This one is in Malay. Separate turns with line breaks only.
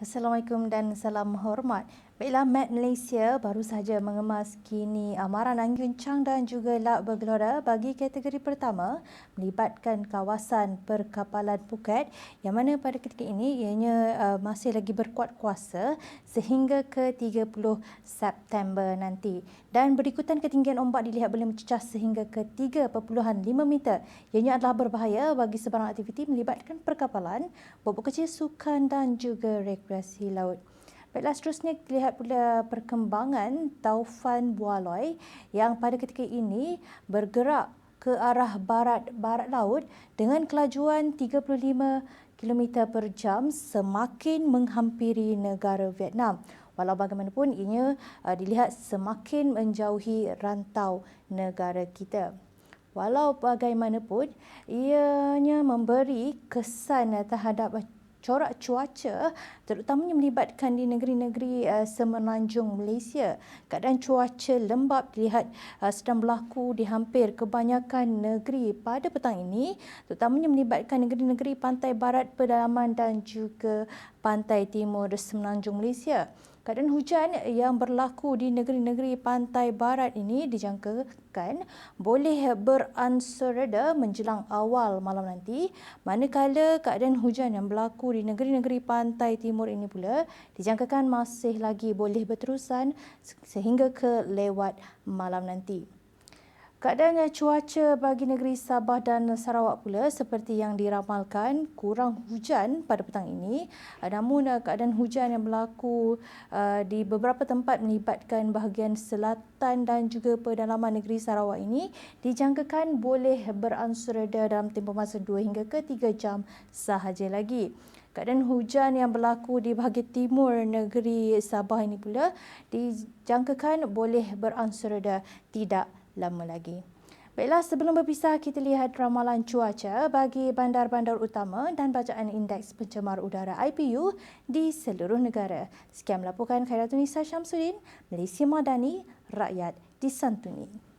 Assalamualaikum dan salam hormat. Baiklah, Met Malaysia baru sahaja mengemas kini amaran angin kencang dan juga lak bergelora bagi kategori pertama melibatkan kawasan perkapalan Phuket yang mana pada ketika ini ianya uh, masih lagi berkuat kuasa sehingga ke 30 September nanti. Dan berikutan ketinggian ombak dilihat boleh mencecah sehingga ke 3.5 meter. Ianya adalah berbahaya bagi sebarang aktiviti melibatkan perkapalan, bobok kecil sukan dan juga rekreasi laut. Baiklah seterusnya kita lihat pula perkembangan taufan bualoi yang pada ketika ini bergerak ke arah barat-barat laut dengan kelajuan 35 km per jam semakin menghampiri negara Vietnam. Walau bagaimanapun ianya uh, dilihat semakin menjauhi rantau negara kita. Walau bagaimanapun ianya memberi kesan terhadap corak cuaca terutamanya melibatkan di negeri-negeri uh, semenanjung Malaysia. Keadaan cuaca lembap dilihat uh, sedang berlaku di hampir kebanyakan negeri pada petang ini terutamanya melibatkan negeri-negeri pantai barat pedalaman dan juga pantai timur semenanjung Malaysia. Keadaan hujan yang berlaku di negeri-negeri pantai barat ini dijangkakan boleh beransur reda menjelang awal malam nanti manakala keadaan hujan yang berlaku di negeri-negeri pantai timur ini pula dijangkakan masih lagi boleh berterusan sehingga ke lewat malam nanti. Keadaan cuaca bagi negeri Sabah dan Sarawak pula seperti yang diramalkan kurang hujan pada petang ini. Namun keadaan hujan yang berlaku uh, di beberapa tempat melibatkan bahagian selatan dan juga pedalaman negeri Sarawak ini dijangkakan boleh beransur reda dalam tempoh masa 2 hingga ke 3 jam sahaja lagi. Keadaan hujan yang berlaku di bahagian timur negeri Sabah ini pula dijangkakan boleh beransur reda tidak lama lagi. Baiklah, sebelum berpisah, kita lihat ramalan cuaca bagi bandar-bandar utama dan bacaan indeks pencemar udara IPU di seluruh negara. Sekian melaporkan Khairatunisa Syamsuddin, Malaysia Madani, Rakyat disantuni.